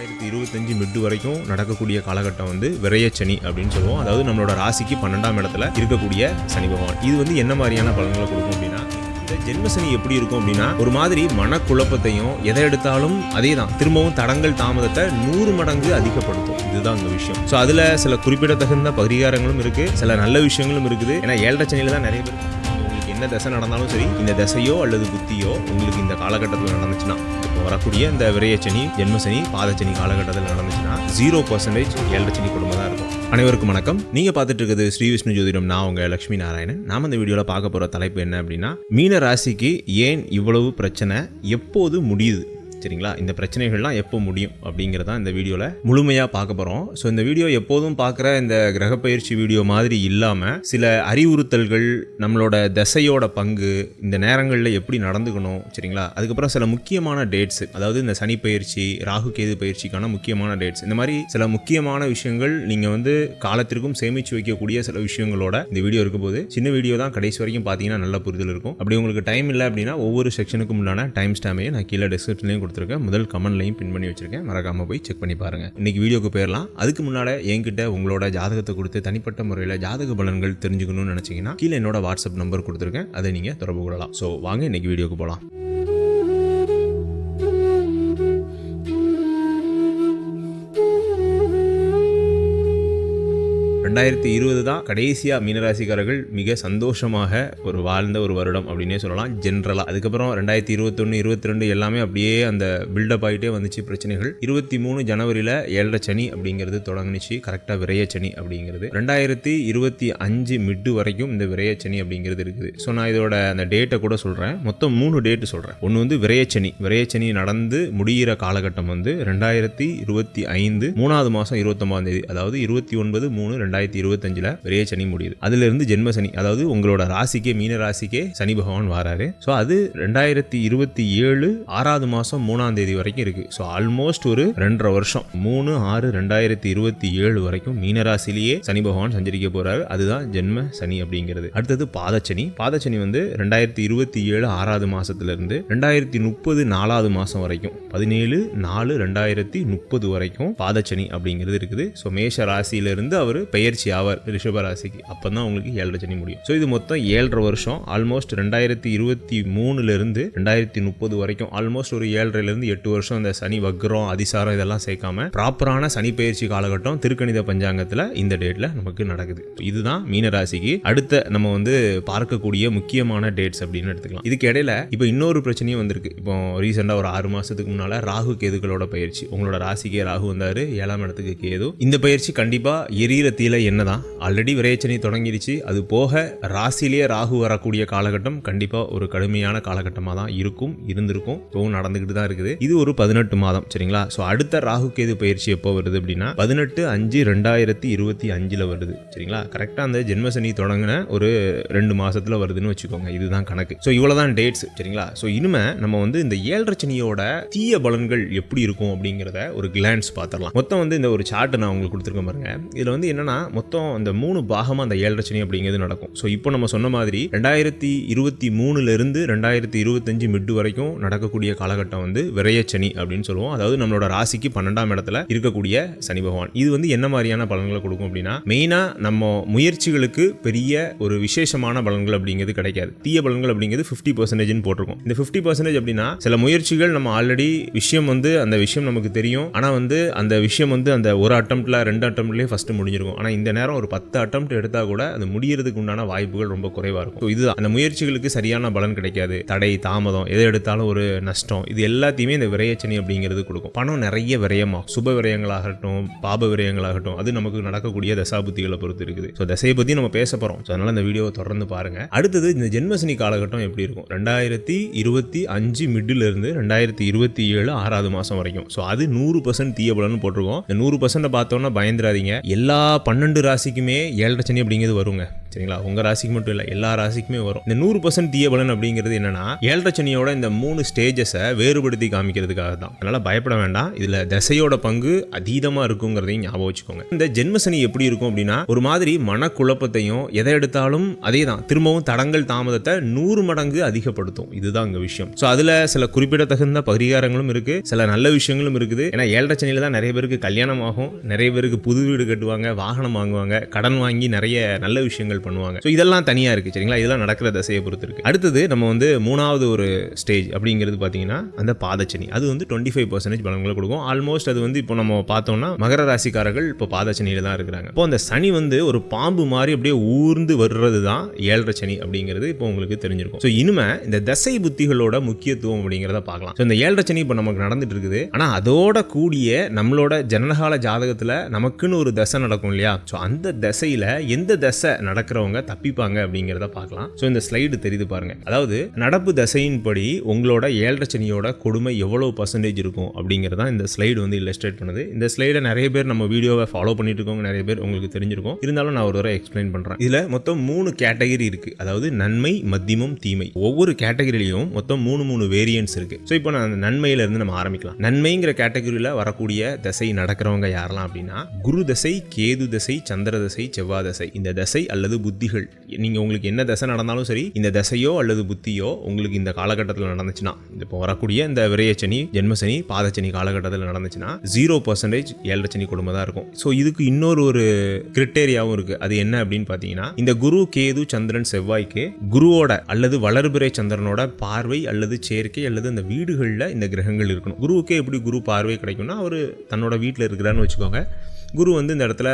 ரெண்டாயிரத்தி இருபத்தஞ்சு மிட்டு வரைக்கும் நடக்கக்கூடிய காலகட்டம் வந்து விரயச்சனி அப்படின்னு சொல்லுவோம். அதாவது நம்மளோட ராசிக்கு பன்னெண்டாம் இடத்துல இருக்கக்கூடிய சனி பகவான். இது வந்து என்ன மாதிரியான பலன்களை கொடுக்கும் அப்படின்னா ஜென்மசனி எப்படி இருக்கும் அப்படின்னா ஒரு மாதிரி மனக்குழப்பத்தையும் எதை எடுத்தாலும் அதே தான் திரும்பவும் தடங்கள் தாமதத்தை நூறு மடங்கு அதிகப்படுத்தும். இதுதான் இந்த விஷயம். ஸோ அதில் சில குறிப்பிடத்தகுந்த பரிகாரங்களும் இருக்குது சில நல்ல விஷயங்களும் இருக்குது. ஏன்னா ஏழரை சனியில் தான் நிறைய பேர் என்ன தசை நடந்தாலும் சரி இந்த தசையோ அல்லது புத்தியோ உங்களுக்கு இந்த காலகட்டத்தில் நடந்துச்சுன்னா இப்போ வரக்கூடிய இந்த விரயச்சனி ஜென்மசனி பாதச்சனி காலகட்டத்தில் நடந்துச்சுன்னா ஜீரோ பர்சன்டேஜ் ஏழரை குடும்பம் தான் இருக்கும். அனைவருக்கும் வணக்கம். நீங்கள் பார்த்துட்டு இருக்கிறது ஸ்ரீ விஷ்ணு ஜோதிடம். நான் உங்கள் லட்சுமி நாராயணன். நாம் இந்த வீடியோவில் பார்க்க போகிற தலைப்பு என்ன அப்படின்னா மீன ராசிக்கு ஏன் இவ்வளவு பிரச்சனை? எப்போது முடியுது? சரிங்களா? இந்த பிரச்சனைகள்லாம் எப்போ முடியும் அப்படிங்கிறதான் இந்த வீடியோவில் முழுமையாக பார்க்க போகிறோம் ஸோ இந்த வீடியோ எப்போதும் பார்க்குற இந்த கிரகப்பயிற்சி வீடியோ மாதிரி இல்லாமல் சில அறிவுறுத்தல்கள் நம்மளோட தசையோட பங்கு இந்த நேரங்களில் எப்படி நடந்துக்கணும் சரிங்களா? அதுக்கப்புறம் சில முக்கியமான டேட்ஸ் அதாவது இந்த சனி பயிற்சி ராகு கேது பயிற்சிக்கான முக்கியமான டேட்ஸ் இந்த மாதிரி சில முக்கியமான விஷயங்கள் நீங்கள் வந்து காலத்திற்கும் சேமித்து வைக்கக்கூடிய சில விஷயங்களோட இந்த வீடியோ இருக்கும் போது சின்ன வீடியோ தான் கடைசி வரைக்கும் பார்த்தீங்கன்னா நல்ல புரிதல் இருக்கும். அப்படி உங்களுக்கு டைம் இல்லை அப்படின்னா ஒவ்வொரு செக்ஷனுக்கும் உண்டான டைம் ஸ்டாமையும் நான் கீழே டிஸ்கிரிப்ஷன்லையும் கொடுத்துருக்கேன். முதல் கமெண்ட்லையும் பின் பண்ணி வச்சிருக்கேன். மறக்காமல் போய் செக் பண்ணி பாருங்க. இன்னைக்கு வீடியோக்கு போயிடலாம். அதுக்கு முன்னாடி என்கிட்ட உங்களோட ஜாதகத்தை கொடுத்து தனிப்பட்ட முறையில் ஜாதக பலன்கள் தெரிஞ்சுக்கணும்னு நினைச்சீங்கன்னா கீழே என்னோட வாட்ஸ்அப் நம்பர் கொடுத்துருக்கேன். அதை நீங்கள் தொடர்பு கொள்ளலாம். ஸோ வாங்க இன்னைக்கு வீடியோக்கு போகலாம் ரெண்டாயிரத்தி இருபது தான் கடைசியாக மீனராசிக்காரர்கள் மிக சந்தோஷமாக ஒரு வாழ்ந்த ஒரு வருடம் அப்படின்னே சொல்லலாம் ஜென்ரலாக அதுக்கப்புறம் ரெண்டாயிரத்தி இருபத்தொன்று இருபத்தி ரெண்டு எல்லாமே அப்படியே அந்த பில்டப் ஆகிட்டே வந்துச்சு பிரச்சனைகள். இருபத்தி மூணு ஜனவரியில் ஏழரை சனி அப்படிங்கிறது தொடங்குனுச்சு. கரெக்டாக விரைய சனி அப்படிங்கிறது. ரெண்டாயிரத்தி இருபத்தி அஞ்சு மிட்டு வரைக்கும் இந்த விரைய சனி அப்படிங்கிறது இருக்குது. ஸோ நான் இதோட அந்த டேட்டை கூட சொல்கிறேன் மொத்தம் மூணு டேட்டு சொல்கிறேன் ஒன்று வந்து விரையச்சனி விரையச்சனி நடந்து முடிகிற காலகட்டம் வந்து ரெண்டாயிரத்தி இருபத்தி ஐந்து மூணாவது மாதம் இருபத்தொம்பதாம் தேதி. அதாவது இருபத்தி ஒன்பது மூணு ரெண்டாயிரத்தி இருபத்தஞ்சில் விரைய சனி முடியுது. அதுல இருந்து ஜென்ம சனி அதாவது உங்களோட ராசிக்கே மீன ராசிக்கே சனி பகவான் வராரு. ஸோ அது ரெண்டாயிரத்தி இருபத்தி ஏழு ஆறாவது மாதம் மூணாம் தேதி வரைக்கும் இருக்கு. ஸோ ஆல்மோஸ்ட் ஒரு ரெண்டரை வருஷம். மூணு ஆறு ரெண்டாயிரத்தி இருபத்தி ஏழு வரைக்கும் மீன ராசிலேயே சனி பகவான் சஞ்சரிக்க போறாரு. அதுதான் ஜென்ம சனி அப்படிங்கிறது. அடுத்தது பாதச்சனி. பாதச்சனி வந்து ரெண்டாயிரத்தி இருபத்தி ஏழு ஆறாவது மாசத்துல இருந்து ரெண்டாயிரத்தி முப்பது நாலாவது மாசம் வரைக்கும் பதினேழு நாலு ரெண்டாயிரத்தி முப்பது வரைக்கும் பாதச்சனி அப்படிங்கிறது இருக்குது. ஸோ மேஷ ராசியிலிருந்து அவர் பெயர் பெயர்ச்சி ஆவார் ரிஷப ராசிக்கு அப்போ தான் உங்களுக்கு ஏழரை சனி முடியும். ஸோ இது மொத்தம் ஏழரை வருஷம். ஆல்மோஸ்ட் ரெண்டாயிரத்தி இருபத்தி மூணுல இருந்து ரெண்டாயிரத்தி முப்பது வரைக்கும் ஆல்மோஸ்ட் ஒரு ஏழரைலேருந்து எட்டு வருஷம் இந்த சனி வக்ரம் அதிசாரம் இதெல்லாம் சேர்க்காம ப்ராப்பரான சனி பயிற்சி காலகட்டம் திருக்கணித பஞ்சாங்கத்தில் இந்த டேட்டில் நமக்கு நடக்குது. இதுதான் மீனராசிக்கு. அடுத்த நம்ம வந்து பார்க்கக்கூடிய முக்கியமான டேட்ஸ் அப்படின்னு எடுத்துக்கலாம். இதுக்கு இடையில இப்போ இன்னொரு பிரச்சனையும் வந்திருக்கு. இப்போ ரீசெண்டாக ஒரு ஆறு மாதத்துக்கு முன்னால் ராகு கேதுகளோட பயிற்சி. உங்களோட ராசிக்கே ராகு வந்தார். ஏழாம் இடத்துக்கு கேது. இந்த பயிற்சி கண்டிப்பாக எரியிற தீல என்னதான்? ஆல்ரெடி விரைச்சனி தொடங்கிடுச்சு. அது போக ராசிலேயே ராகு வரக்கூடிய காலகட்டம் கண்டிப்பா ஒரு கடுமையான காலகட்டமாக தான் இருக்கும் இருந்திருக்கும். இப்போவும் நடந்துகிட்டு தான் இருக்குது. இது ஒரு பதினெட்டு மாதம் சரிங்களா? ஸோ அடுத்த ராகு கேது பயிற்சி எப்போ வருது அப்படின்னா பதினெட்டு அஞ்சு ரெண்டாயிரத்தி இருபத்தி அஞ்சில் வருது சரிங்களா? கரெக்டாக அந்த ஜென்மசனி தொடங்கின ஒரு ரெண்டு மாசத்துல வருதுன்னு வச்சுக்கோங்க. இதுதான் கணக்கு. ஸோ இவ்வளவுதான் டேட்ஸ் சரிங்களா? ஸோ இனிமே நம்ம வந்து இந்த ஏழரை சனியோட தீய பலன்கள் எப்படி இருக்கும் அப்படிங்கிறத ஒரு கிளான்ஸ் பார்த்துடலாம். மொத்தம் வந்து இந்த ஒரு சார்ட் நான் உங்களுக்கு கொடுத்துருக்கேன் பாருங்க. இதில் வந்து என்னன்னா மொத்தம் அந்த மூணு பாகமாக அந்த ஏழரை சனி அப்படிங்கிறது நடக்கும். ஸோ இப்போ நம்ம சொன்ன மாதிரி ரெண்டாயிரத்தி இருபத்தி மூணுலேருந்து ரெண்டாயிரத்தி இருபத்தஞ்சு மிட்டு வரைக்கும் நடக்கக்கூடிய காலகட்டம் வந்து விரையச்சனி அப்படின்னு சொல்லுவோம். அதாவது நம்மளோட ராசிக்கு பன்னெண்டாம் இடத்துல இருக்கக்கூடிய சனி பகவான். இது வந்து என்ன மாதிரியான பலன்களை கொடுக்கும் அப்படின்னா மெயினாக நம்ம முயற்சிகளுக்கு பெரிய ஒரு விசேஷமான பலன்கள் அப்படிங்கிறது கிடைக்காது. தீய பலன்கள் அப்படிங்கிறது ஃபிஃப்டி பர்சன்டேஜ்னு போட்டிருக்கும். இந்த ஃபிஃப்டி பர்சன்டேஜ் அப்படின்னா சில முயற்சிகள் நம்ம ஆல்ரெடி விஷயம் வந்து அந்த விஷயம் நமக்கு தெரியும். ஆனால் வந்து அந்த விஷயம் வந்து அந்த ஒரு அட்டம்ப்ட்ல ரெண்டு அட்டம்ப்ட்லேயே ஃபஸ்ட்டு முடிஞ்சிருக்கும். ஆனால் இந்த நேரம் ஒரு பத்து அட்டம் எடுத்தால் கூட அது முடியறதுக்கு உண்டான வாய்ப்புகள் ரொம்ப குறைவாக இருக்கும். ஸோ இதுதான். அந்த முயற்சிகளுக்கு சரியான பலன் கிடைக்காது. தடை தாமதம் எதை எடுத்தாலும் ஒரு நஷ்டம். இது எல்லாத்தையுமே இந்த விரயச்சனி அப்படிங்கிறது கொடுக்கும். பணம் நிறைய விரயமாக சுப விரயங்களாகட்டும் பாப விரயங்களாகட்டும் அது நமக்கு நடக்கக்கூடிய தசாபுத்திகளை பொறுத்து இருக்குது. ஸோ தசையை பற்றி நம்ம பேச போகிறோம் ஸோ அதனால் இந்த வீடியோவை தொடர்ந்து பாருங்க. அடுத்தது இந்த ஜென்மசனி காலகட்டம் எப்படி இருக்கும்? ரெண்டாயிரத்தி இருபத்தி அஞ்சு மிடில் இருந்து ரெண்டாயிரத்தி இருபத்தி ஏழு ஆறாவது மாதம் வரைக்கும். ஸோ அது நூறு பர்சன்ட் தீய பலன் போட்டிருக்கோம். இந்த நூறு பர்சன்ட் பார்த்தோன்னா பயந்துராதீங்க எல்லா பன்னெண்டு ராசிக்குமே ஏழரை சனி அப்படிங்கிறது வருங்க. சரிங்களா? உங்கள் ராசிக்கு மட்டும் இல்லை எல்லா ராசிக்குமே வரும். இந்த நூறு பர்சன்ட் தீய பலன் அப்படிங்கிறது என்னன்னா ஏழரை சனியோட இந்த மூணு ஸ்டேஜஸை வேறுபடுத்தி காமிக்கிறதுக்காக தான். அதனால் பயப்பட வேண்டாம். இதில் தசையோட பங்கு அதீதமாக இருக்குங்கிறதையும் ஞாபகம் வச்சுக்கோங்க. இந்த ஜென்மசனி எப்படி இருக்கும் அப்படின்னா ஒரு மாதிரி மனக்குழப்பத்தையும் எதை எடுத்தாலும் அதே தான். திரும்பவும் தடங்கள் தாமதத்தை நூறு மடங்கு அதிகப்படுத்தும். இதுதான் இங்கே விஷயம். ஸோ அதில் சில குறிப்பிடத்தகுந்த பரிகாரங்களும் இருக்கு. சில நல்ல விஷயங்களும் இருக்குது. ஏன்னா ஏழரை சனியில் தான் நிறைய பேருக்கு கல்யாணம் ஆகும். நிறைய பேருக்கு புது வீடு கட்டுவாங்க வாகனம் வாங்குவாங்க. கடன் வாங்கி நிறைய நல்ல விஷயங்கள் பண்ணுவாங்க. ஸோ இதெல்லாம் தனியாக இருக்குது சரிங்களா? இதெல்லாம் நடக்கிற தசையை பொறுத்து இருக்குது அடுத்தது நம்ம வந்து மூணாவது ஒரு ஸ்டேஜ் அப்படிங்கிறது பார்த்தீங்கன்னா அந்த பாதச்சனி. அது வந்து டுவெண்ட்டி ஃபைவ் பர்சன்டேஜ் பலன்களை கொடுக்கும். ஆல்மோஸ்ட் அது வந்து இப்போ நம்ம பார்த்தோம்னா மகர ராசிக்காரர்கள் இப்போ பாதச்சனியில் தான் இருக்கிறாங்க. இப்போ அந்த சனி வந்து ஒரு பாம்பு மாதிரி அப்படியே ஊர்ந்து வர்றது தான் ஏழரை சனி அப்படிங்கிறது இப்போ உங்களுக்கு தெரிஞ்சிருக்கும். ஸோ இனிமே இந்த தசை புத்திகளோட முக்கியத்துவம் அப்படிங்கிறத பார்க்கலாம். ஸோ இந்த ஏழரை சனி இப்போ நமக்கு நடந்துட்டு இருக்குது. ஆனால் அதோட கூடிய நம்மளோட ஜனனகால ஜாதகத்தில் நமக்குன்னு ஒரு தசை நடக்கும் இல்லையா? ஸோ அந்த தசையில் எந்த தசை நடக்க நடக்கிறவங்க தப்பிப்பாங்க அப்படிங்கிறத பார்க்கலாம். ஸோ இந்த ஸ்லைடு தெரியுது பாருங்க. அதாவது நடப்பு தசையின்படி உங்களோட ஏழரை சனியோட கொடுமை எவ்வளோ பர்சன்டேஜ் இருக்கும் அப்படிங்கிறதா இந்த ஸ்லைடு வந்து இல்லஸ்ட்ரேட் பண்ணுது. இந்த ஸ்லைடை நிறைய பேர் நம்ம வீடியோவை ஃபாலோ பண்ணிட்டு இருக்கோங்க நிறைய பேர் உங்களுக்கு தெரிஞ்சிருக்கும். இருந்தாலும் நான் ஒரு தடவை எக்ஸ்பிளைன் பண்ணுறேன் இதில் மொத்தம் மூணு கேட்டகரி இருக்குது அதாவது நன்மை மத்தியமும் தீமை. ஒவ்வொரு கேட்டகரியிலையும் மொத்தம் மூணு மூணு வேரியன்ஸ் இருக்குது ஸோ இப்போ நான் அந்த நன்மையிலிருந்து நம்ம ஆரம்பிக்கலாம். நன்மைங்கிற கேட்டகரியில் வரக்கூடிய தசை நடக்கிறவங்க யாரெல்லாம் அப்படின்னா குரு தசை கேது தசை சந்திர தசை செவ்வாய் தசை. இந்த தசை அல்லது புத்திகள். நீங்கள் உங்களுக்கு என்ன தசை நடந்தாலும் சரி இந்த தசையோ அல்லது புத்தியோ உங்களுக்கு இந்த காலகட்டத்தில் நடந்துச்சுன்னா இப்போ வரக்கூடிய இந்த விரயச்சனி ஜென்மசனி பாதச்சனி காலகட்டத்தில் நடந்துச்சுன்னா ஜீரோ பர்சன்டேஜ் ஏழரைச்சனி குடும்பம் தான் இருக்கும். ஸோ இதுக்கு இன்னொரு ஒரு கிரிட்டேரியாவும் இருக்குது அது என்ன அப்படின்னு பார்த்தீங்கன்னா இந்த குரு கேது சந்திரன் செவ்வாய்க்கு குருவோட அல்லது வளர்பிறை சந்திரனோட பார்வை அல்லது சேர்க்கை அல்லது அந்த வீடுகளில் இந்த கிரகங்கள் இருக்கணும். குருவுக்கே எப்படி குரு பார்வை கிடைக்கும்னா அவர் தன்னோட வீட்டில் இருக்கிறான்னு வச்சுக்கோங்க. குரு வந்து இந்த இடத்துல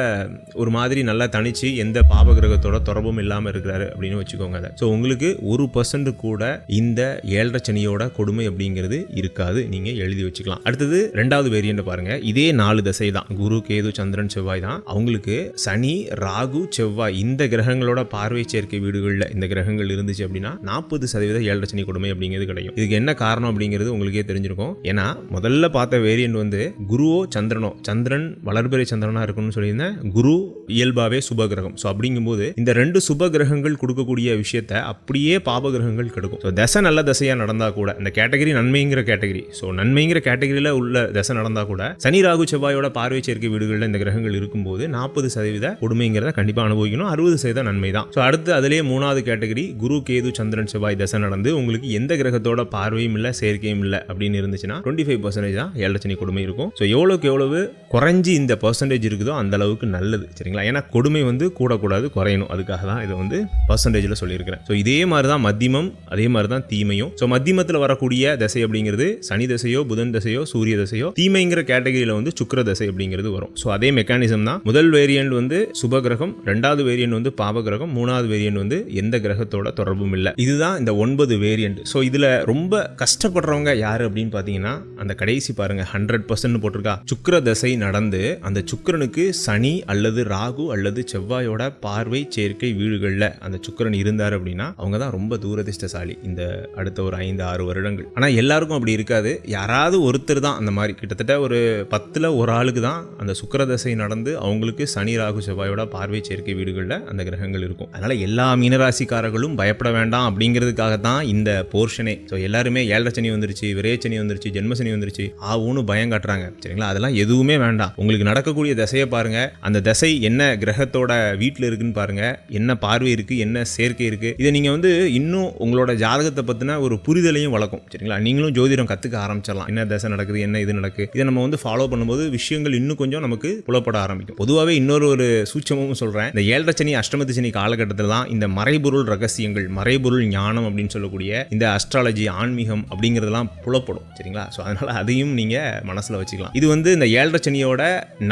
ஒரு மாதிரி நல்லா தனிச்சு எந்த பாபகிரகத்தோட கிரகத்தோட தொடர்பும் இல்லாமல் இருக்கிறாரு அப்படின்னு வச்சுக்கோங்க அதை. ஸோ உங்களுக்கு ஒரு பர்சன்ட் கூட இந்த ஏழரை சனியோட கொடுமை அப்படிங்கிறது இருக்காது. நீங்கள் எழுதி வச்சுக்கலாம். அடுத்தது ரெண்டாவது வேரியண்ட் பாருங்க. இதே நாலு தசை தான். குரு கேது சந்திரன் செவ்வாய் தான். அவங்களுக்கு சனி ராகு செவ்வாய் இந்த கிரகங்களோட பார்வை சேர்க்கை வீடுகளில் இந்த கிரகங்கள் இருந்துச்சு அப்படின்னா நாற்பது சதவீத ஏழரை சனி கொடுமை அப்படிங்கிறது கிடைக்கும் இதுக்கு என்ன காரணம் அப்படிங்கிறது உங்களுக்கே தெரிஞ்சிருக்கும். ஏன்னா முதல்ல பார்த்த வேரியண்ட் வந்து குருவோ சந்திரனோ சந்திரன் வளர்பிறை சந்திரனா இருக்கணும்னு சொல்லியிருந்தேன். குரு இயல்பாவே சுப கிரகம். ஸோ அப்படிங்கும்போது இந்த இந்த ரெண்டு சுப கிரகங்கள் கொடுக்கக்கூடிய விஷயத்த அப்படியே பாப கிரகங்கள் கெடுக்கும். ஸோ தசை நல்ல தசையாக நடந்தால் கூட இந்த கேட்டகரி நன்மைங்கிற கேட்டகரி. ஸோ நன்மைங்கிற கேட்டகரியில் உள்ள தசை நடந்தால் கூட சனி ராகு செவ்வாயோட பார்வை சேர்க்கை வீடுகளில் இந்த கிரகங்கள் இருக்கும்போது நாற்பது சதவீத கொடுமைங்கிறத கண்டிப்பாக அனுபவிக்கணும். அறுபது சதவீதம் நன்மை தான். ஸோ அடுத்து அதிலேயே மூணாவது கேட்டகரி குரு கேது சந்திரன் செவ்வாய் தசை நடந்து உங்களுக்கு எந்த கிரகத்தோட பார்வையும் இல்லை சேர்க்கையும் இல்லை அப்படின்னு இருந்துச்சுன்னா டுவெண்ட்டி ஃபைவ் பர்சன்டேஜ் தான் ஏழரை கொடுமை இருக்கும். ஸோ எவ்வளோக்கு எவ்வளவு குறைஞ்சி இந்த பர்சன்டேஜ் இருக்குதோ அந்த அளவுக்கு நல்லது. சரிங்களா? ஏன்னா கொடுமை வந்து கூடக்கூடாது குறையணும். அதுக்காக தான் இதை வந்து பர்சன்டேஜில் சொல்லியிருக்கிறேன். ஸோ இதே மாதிரி தான் மத்தியமம் அதே மாதிரி தான் தீமையும். ஸோ மத்தியமத்தில் வரக்கூடிய தசை அப்படிங்கிறது சனி தசையோ புதன் தசையோ சூரிய தசையோ தீமைங்கிற கேட்டகரியில் வந்து சுக்கர தசை அப்படிங்கிறது வரும். ஸோ அதே மெக்கானிசம் தான். முதல் வேரியண்ட் வந்து சுப கிரகம் ரெண்டாவது வேரியன்ட் வந்து பாவ கிரகம் மூணாவது வேரியன்ட் வந்து எந்த கிரகத்தோட தொடர்பும் இல்லை. இதுதான் இந்த ஒன்பது வேரியண்ட் ஸோ இதில் ரொம்ப கஷ்டப்படுறவங்க யார் அப்படின்னு பார்த்தீங்கன்னா அந்த கடைசி பாருங்க ஹண்ட்ரட் பர்சன்ட் போட்டிருக்கா. சுக்கர தசை நடந்து அந்த சுக்கரனுக்கு சனி அல்லது ராகு அல்லது செவ்வாயோட பார்வை சேர்க்கை வீடுகளில் அந்த சுக்கிரன் இருந்தார் அப்படின்னா அவங்க தான் ரொம்ப தூரதிர்ஷ்டசாலி இந்த அடுத்த ஒரு ஐந்து ஆறு வருடங்கள். ஆனால் எல்லாருக்கும் அப்படி இருக்காது. யாராவது ஒருத்தர் தான் அந்த மாதிரி. கிட்டத்தட்ட ஒரு பத்தில் ஒரு ஆளுக்கு தான் அந்த சுக்கிர தசை நடந்து அவங்களுக்கு சனி ராகு செவ்வாயோட பார்வை சேர்க்கை வீடுகளில் அந்த கிரகங்கள் இருக்கும். அதனால் எல்லா மீனராசிக்காரர்களும் பயப்பட வேண்டாம் அப்படிங்கிறதுக்காக தான் இந்த போர்ஷனே. ஸோ எல்லாருமே ஏழரை சனி வந்துருச்சு விரயச்சனி வந்துருச்சு ஜென்மசனி வந்துருச்சு ஆவுன்னு பயம் காட்டுறாங்க. சரிங்களா? அதெல்லாம் எதுவுமே வேண்டாம். உங்களுக்கு நடக்கக்கூடிய தசையை பாருங்க. அந்த தசை என்ன கிரகத்தோட வீட்டில் இருக்குன்னு பாருங்க. என்ன பார்வை இருக்குது என்ன சேர்க்கை இருக்குது இதை நீங்கள் வந்து இன்னும் உங்களோட ஜாதகத்தை பற்றின ஒரு புரிதலையும் வளர்க்கும். சரிங்களா? நீங்களும் ஜோதிடம் கற்றுக்க ஆரம்பிச்சிடலாம். என்ன தசை நடக்குது என்ன இது நடக்குது இதை நம்ம வந்து ஃபாலோ பண்ணும்போது விஷயங்கள் இன்னும் கொஞ்சம் நமக்கு புலப்பட ஆரம்பிக்கும். பொதுவாகவே இன்னொரு ஒரு சூட்சமும் சொல்கிறேன் இந்த ஏழரை சனி அஷ்டமத்து சனி காலகட்டத்தில் தான் இந்த மறைபொருள் ரகசியங்கள் மறைபொருள் ஞானம் அப்படின்னு சொல்லக்கூடிய இந்த அஸ்ட்ராலஜி ஆன்மீகம் அப்படிங்கிறதெல்லாம் புலப்படும். சரிங்களா? ஸோ அதனால் அதையும் நீங்கள் மனசில் வச்சுக்கலாம். இது வந்து இந்த ஏழரை சனியோட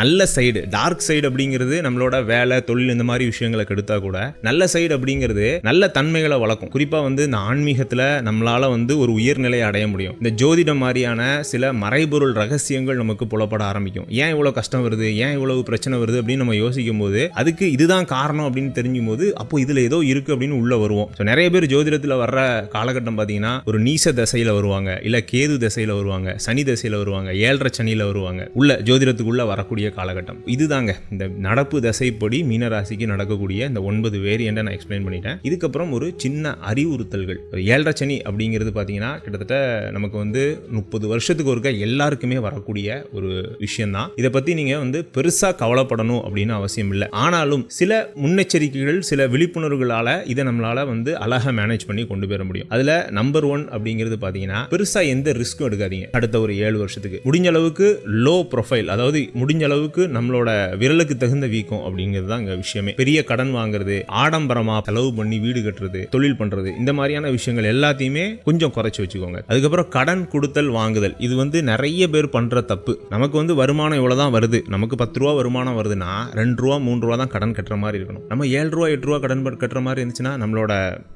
நல்ல சைடு டார்க் சைடு அப்படிங்கிறது நம்மளோட வேலை தொழில் இந்த மாதிரி விஷயங்களை கெடுத்து கூட நல்ல சைடு அப்படிங்கிறது நல்ல தன்மைகளை வளர்க்கும். குறிப்பா வந்து இந்த ஆன்மீகத்துல நம்மளால வந்து ஒரு உயர்நிலையை அடைய முடியும். இந்த ஜோதிடம் மாதிரியான சில மறைபொருள் ரகசியங்கள் நமக்கு புலப்பட ஆரம்பிக்கும். ஏன் இவ்வளவு கஷ்டம் வருது? ஏன் இவ்வளவு பிரச்சனை வருது? அப்படின்னு நம்ம யோசிக்கும் போது அதுக்கு இதுதான் காரணம் அப்படின்னு தெரிஞ்சும் போது அப்போ இதுல ஏதோ இருக்கு அப்படின்னு உள்ள வருவோம். ஸோ நிறைய பேர் ஜோதிடத்துல வர்ற காலகட்டம் பார்த்தீங்கன்னா ஒரு நீச தசையில் வருவாங்க. இல்ல கேது தசையில வருவாங்க. சனி தசையில வருவாங்க. ஏழரை சனியில வருவாங்க. உள்ள ஜோதிடத்துக்குள்ள வரக்கூடிய காலகட்டம். இதுதாங்க. இந்த நடப்பு தசைப்படி மீனராசிக்கு நடக்கக்கூடிய இந்த ஒன்பது வேரியண்ட்டை நான் எக்ஸ்பிளைன் பண்ணிட்டேன். இதுக்கப்புறம் ஒரு சின்ன அறிவுறுத்தல்கள். ஒரு ஏழரை சனி அப்படிங்கிறது பார்த்தீங்கன்னா கிட்டத்தட்ட நமக்கு வந்து முப்பது வருஷத்துக்கு ஒருக்க எல்லாருக்குமே வரக்கூடிய ஒரு விஷயம்தான். இதை பற்றி நீங்கள் வந்து பெருசாக கவலைப்படணும் அப்படின்னு அவசியம் இல்லை. ஆனாலும் சில முன்னெச்சரிக்கைகள் சில விழிப்புணர்வுகளால் இதை நம்மளால் வந்து அழகாக மேனேஜ் பண்ணி கொண்டு போயிட முடியும். அதில் நம்பர் ஒன் அப்படிங்கிறது பார்த்தீங்கன்னா பெருசாக எந்த ரிஸ்க்கும் எடுக்காதீங்க. அடுத்த ஒரு ஏழு வருஷத்துக்கு. முடிஞ்ச அளவுக்கு லோ ப்ரொஃபைல் அதாவது முடிஞ்ச அளவுக்கு நம்மளோட விரலுக்கு தகுந்த வீக்கம் அப்படிங்கிறது தான் இங்கே விஷயமே. பெரிய கடன் வாங்குறது ஆடம்பரமாக செலவு பண்ணி வீடு கட்டுறது தொழில் பண்ணுறது இந்த மாதிரியான விஷயங்கள் எல்லாத்தையுமே கொஞ்சம் குறைச்சி வச்சுக்கோங்க. அதுக்கப்புறம் கடன் கொடுத்தல் வாங்குதல். இது வந்து நிறைய பேர் பண்ணுற தப்பு. நமக்கு வந்து வருமானம் இவ்வளவுதான் வருது. நமக்கு பத்து ரூபா வருமானம் வருதுன்னா ரெண்டு ரூபா மூணு ரூபா தான் கடன் கட்டுற மாதிரி இருக்கணும். நம்ம ஏழு ரூபா எட்டு ரூபா கடன் கட்டுற மாதிரி இருந்துச்சுன்னா நம்மளோட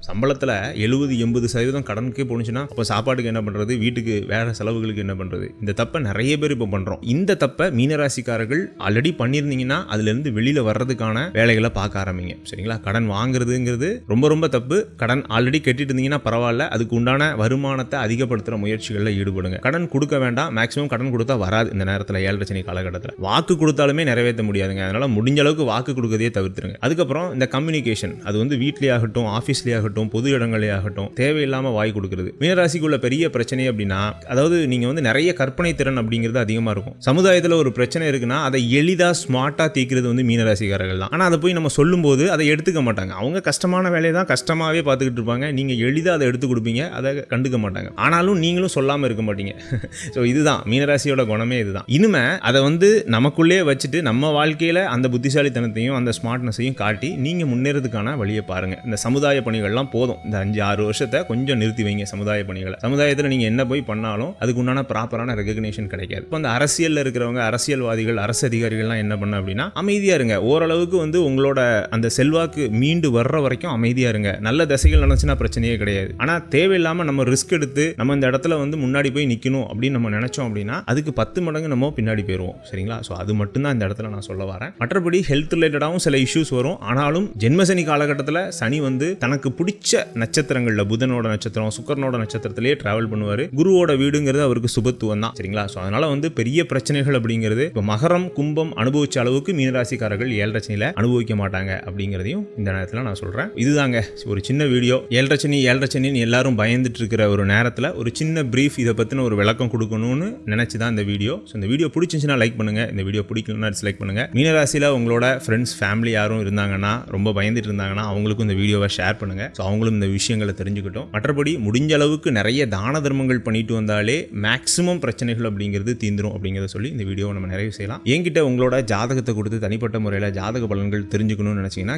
சம்பளத்தில் எழுபது எண்பது சதவீதம் கடனுக்கே போணுச்சுன்னா அப்போ சாப்பாட்டுக்கு என்ன பண்ணுறது வீட்டுக்கு வேற செலவுகளுக்கு என்ன பண்ணுறது இந்த தப்பை நிறைய பேர் இப்போ பண்ணுறோம் இந்த தப்பை மீனராசிக்காரர்கள் ஆல்ரெடி பண்ணியிருந்தீங்கன்னா அதுலேருந்து வெளியில் வர்றதுக்கான வேலைகளை பார்க்க ஆரம்பிங்க. சரிங்களா? கடன் வாங்குறதுங்கிறது ரொம்ப ரொம்ப தப்பு. கடன் ஆல்ரெடி கட்டிட்டு இருந்தீங்கன்னா பரவாயில்ல. அதுக்கு உண்டான வருமானத்தை அதிகப்படுத்துகிற முயற்சிகளில் ஈடுபடுங்க. கடன் கொடுக்க வேண்டாம். மேக்ஸிமம் கடன் கொடுத்தா வராது இந்த நேரத்தில் ஏழரை சனி காலகட்டத்தில். வாக்கு கொடுத்தாலுமே நிறைவேற்ற முடியாதுங்க. அதனால் முடிஞ்ச அளவுக்கு வாக்கு கொடுக்கறதே தவிர்த்துருங்க. அதுக்கப்புறம் இந்த கம்யூனிகேஷன் அது வந்து வீட்லேயே ஆகட்டும் ஆஃபீஸ்லேயே ஆகட்டும் பொது இடங்களே ஆகட்டும் தேவையில்லாமல் வாய் கொடுக்குறது. மீனராசிக்குள்ள பெரிய பிரச்சனை அப்படின்னா அதாவது நீங்கள் வந்து நிறைய கற்பனை திறன் அப்படிங்கிறது அதிகமாக இருக்கும். சமுதாயத்தில் ஒரு பிரச்சனை இருக்குன்னா அதை எளிதாக ஸ்மார்ட்டாக தீர்க்கிறது வந்து மீனராசிக்காரர்கள் தான். ஆனால் அதை போய் நம்ம சொல்லும்போது அதை எடுத்துக்க மாட்டாங்க. அவங்க கஷ்டமான வேலையை தான் கஷ்டமாகவே பார்த்துக்கிட்டு இருப்பாங்க. நீங்கள் எளிதாக அதை எடுத்து கொடுப்பீங்க அதை கண்டுக்க மாட்டாங்க. ஆனாலும் நீங்களும் சொல்லாமல் இருக்க மாட்டீங்க. ஸோ இதுதான். மீனராசியோட குணமே இதுதான். இனிமே அதை வந்து நமக்குள்ளே வச்சுட்டு நம்ம வாழ்க்கையில் அந்த புத்திசாலித்தனத்தையும் அந்த ஸ்மார்ட்னஸையும் காட்டி நீங்கள் முன்னேறதுக்கான வழியை பாருங்கள் இந்த சமுதாய பணிகள்லாம் போதும். இந்த அஞ்சு ஆறு வருஷத்தை கொஞ்சம் நிறுத்தி வைங்க சமுதாய பணிகளை. சமுதாயத்தில் நீங்கள் என்ன போய் பண்ணாலும் அதுக்கு உண்டான ப்ராப்பரான ரெகக்னேஷன் கிடைக்காது. இப்போ அந்த அரசியலில் இருக்கிறவங்க அரசியல்வாதிகள் அரசு அதிகாரிகள்லாம் என்ன பண்ண அப்படின்னா அமைதியாக இருங்க. ஓரளவுக்கு வந்து உங்களோட அந்த செல்வாக்கு மீண்டு வர்ற வரைக்கும் அமைதியாக இருங்க. நல்ல திசைகள் நினச்சுன்னா பிரச்சனையே கிடையாது. ஆனால் தேவையில்லாமல் நம்ம ரிஸ்க் எடுத்து நம்ம இந்த இடத்துல வந்து முன்னாடி போய் நிற்கணும் அப்படின்னு நம்ம நினச்சோம் அப்படின்னா அதுக்கு பத்து மடங்கு நம்ம பின்னாடி போயிடுவோம் சரிங்களா? ஸோ அது மட்டும்தான் இந்த இடத்துல நான் சொல்ல வரேன். மற்றபடி ஹெல்த் ரிலேட்டடாகவும் சில இஷ்யூஸ் வரும். ஆனாலும் ஜென்மசனி காலகட்டத்தில் சனி வந்து தனக்கு பிடிச்ச நட்சத்திரங்களில் புதனோட நட்சத்திரம் சுக்கரனோட நட்சத்திரத்திலேயே டிராவல் பண்ணுவார். குருவோட வீடுங்கிறது அவருக்கு சுபத்துவம் தான். சரிங்களா? ஸோ அதனால வந்து பெரிய பிரச்சனைகள் அப்படிங்கிறது இப்போ மகரம் கும்பம் அனுபவிச்ச அளவுக்கு மீனராசிக்காரர்கள் ஏழரச்சனியில் அனுபவிக்க மாட்டாங்க அப்படிங்கிறதையும் இந்த நேரத்தில் நான் சொல்கிறேன் இதுதாங்க ஒரு சின்ன வீடியோ. ஏழரச்சனி ஏழரச்சனின்னு எல்லாரும் பயந்துட்டு இருக்கிற ஒரு நேரத்தில் ஒரு சின்ன ப்ரீஃப் இதை பற்றின ஒரு விளக்கம் கொடுக்கணும்னு நினச்சி தான் இந்த வீடியோ. ஸோ இந்த வீடியோ பிடிச்சிருந்துச்சுன்னா லைக் பண்ணுங்கள் இந்த வீடியோ பிடிக்கலன்னா டிஸ்லைக் பண்ணுங்கள் மீனராசியில் உங்களோட ஃப்ரெண்ட்ஸ் ஃபேமிலி யாரும் இருந்தாங்கன்னா ரொம்ப பயந்துட்டு இருந்தாங்கன்னா அவங்களுக்கும் இந்த வீடியோவை ஷேர் பண்ணுங்கள் ஸோ அவங்களும் இந்த விஷயங்களை தெரிஞ்சுக்கிட்டோம். மற்றபடி முடிஞ்ச அளவுக்கு நிறைய தான தர்மங்கள் பண்ணிட்டு வந்தாலே மேக்ஸிமம் பிரச்சனைகள் அப்படிங்கிறது தீந்துரும் அப்படிங்கிறத சொல்லி இந்த வீடியோவை நம்ம நிறைவு செய்யலாம். என்கிட்ட உங்களோட ஜாதகத்தை கொடுத்து தனிப்பட்ட முறையில் ஜாதக பலன்கள் தெரிஞ்சுக்கணும்னு நினச்சிங்கன்னா